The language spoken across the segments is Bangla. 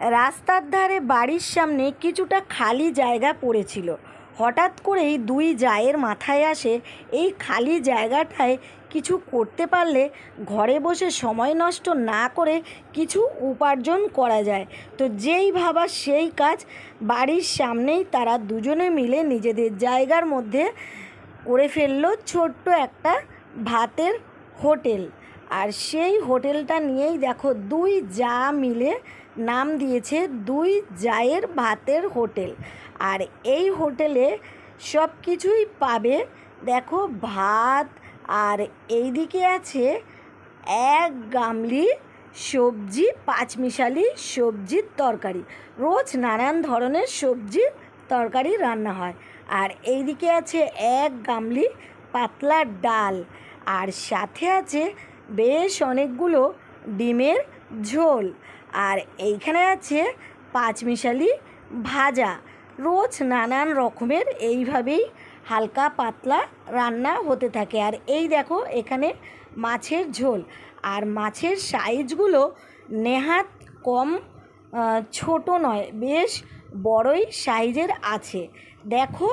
রাস্তার ধারে বাড়ির সামনে কিছুটা খালি জায়গা পড়েছিল। হঠাৎ করেই দুই জায়ের মাথায় আসে, এই খালি জায়গাটায় কিছু করতে পারলে ঘরে বসে সময় নষ্ট না করে কিছু উপার্জন করা যায়। তো যেই ভাবা সেই কাজ বাড়ির সামনেই তারা দুজনে মিলে নিজেদের জায়গার মধ্যে করে ফেলল ছোট্ট একটা ভাতের হোটেল। আর সেই হোটেলটা নিয়েই দেখো দুই যা মিলে নাম দিয়েছে দুই জায়ের ভাতের হোটেল। আর এই হোটেলে সব কিছুই পাবে। দেখো ভাত, আর এইদিকে আছে এক গামলি সবজি, পাঁচমিশালি সবজির তরকারি। রোজ নানান ধরনের সবজির তরকারি রান্না হয়। আর এইদিকে আছে এক গামলি পাতলা ডাল। আর সাথে আছে বেশ অনেকগুলো ডিমের ঝোল। আর এইখানে আছে পাঁচমিশালি ভাজা। রোজ নানান রকমের এইভাবেই হালকা পাতলা রান্না হতে থাকে। আর এই দেখো, এখানে মাছের ঝোল। আর মাছের সাইজগুলো নেহাত কম ছোট নয়, বেশ বড়ই সাইজের আছে। দেখো,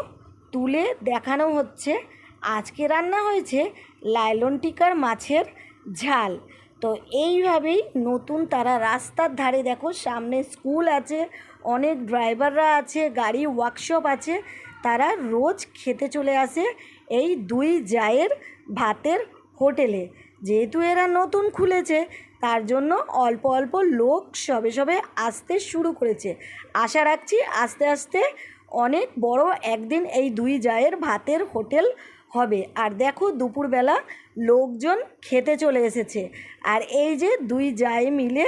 তুলে দেখানো হচ্ছে। আজকে রান্না হয়েছে লাইলন টিকার মাছের ঝাল। তো এইভাবেই নতুন তারা রাস্তার ধারে দেখো, সামনে স্কুল আছে, অনেক ড্রাইভাররা আছে, গাড়ি ওয়ার্কশপ আছে, তারা রোজ খেতে চলে আসে এই দুই জায়ের ভাতের হোটেলে। যেহেতু এরা নতুন খুলেছে, তার জন্য অল্প অল্প লোক সবে সবে আসতে শুরু করেছে। আশা রাখছি আস্তে আস্তে অনেক বড় একদিন এই দুই জায়ের ভাতের হোটেল হবে। আর দেখো, দুপুরবেলা লোকজন খেতে চলে এসেছে। আর এই যে দুই জায় মিলে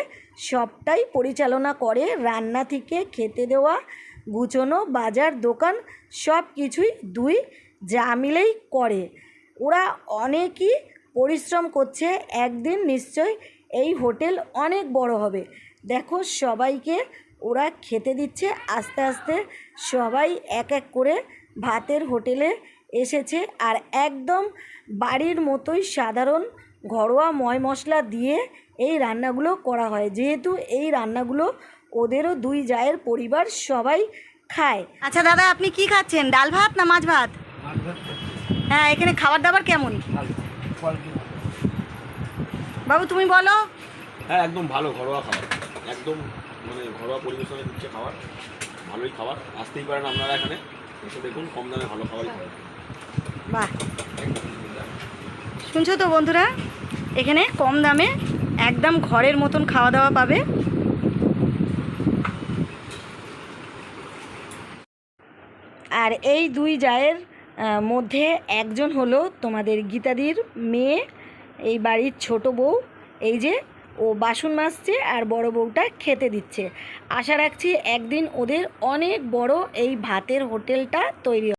সবটাই পরিচালনা করে, রান্না থেকে খেতে দেওয়া, গুছোনো, বাজার, দোকান সব কিছুই দুই যা মিলেই করে। ওরা অনেকই পরিশ্রম করছে, একদিন নিশ্চয় এই হোটেল অনেক বড় হবে। দেখো, সবাইকে ওরা খেতে দিচ্ছে, আস্তে আস্তে সবাই এক এক করে ভাতের হোটেলে এসেছে আর একদম বাড়ির মতোই সাধারণ ঘরোয়া ময় মশলা দিয়ে এই রান্নাগুলো করা হয়। যেহেতু এই রান্নাগুলো ওদেরও দুই জায়ের পরিবার সবাই খায়। আচ্ছা দাদা আপনি কি খাচ্ছেন? ডাল ভাত না মাছ ভাত? হ্যাঁ এখানে খাবার দাবার কেমন? বাবু তুমি বলো। হ্যাঁ একদম ভালো ঘরোয়া খাবার। একদম মানে ঘরোয়া পরিবেশনে দিচ্ছে খাবার ভালোই খাবার। আসতেই পারেন আপনারা এখানে। বাহ। শুনছো তো বন্ধুরা? এখানে কম দামে একদম ঘরের মতন খাওয়া দাওয়া পাবে। আর এই দুই জায়ের মধ্যে একজন হলো তোমাদের গীতাদির মেয়ে, এই বাড়ির ছোট বউ, এই যে ও বাসন মাজছে আর বড় বউটা খেতে দিচ্ছে আশা রাখছি একদিন ওদের অনেক বড় এই ভাতের হোটেলটা তৈরি।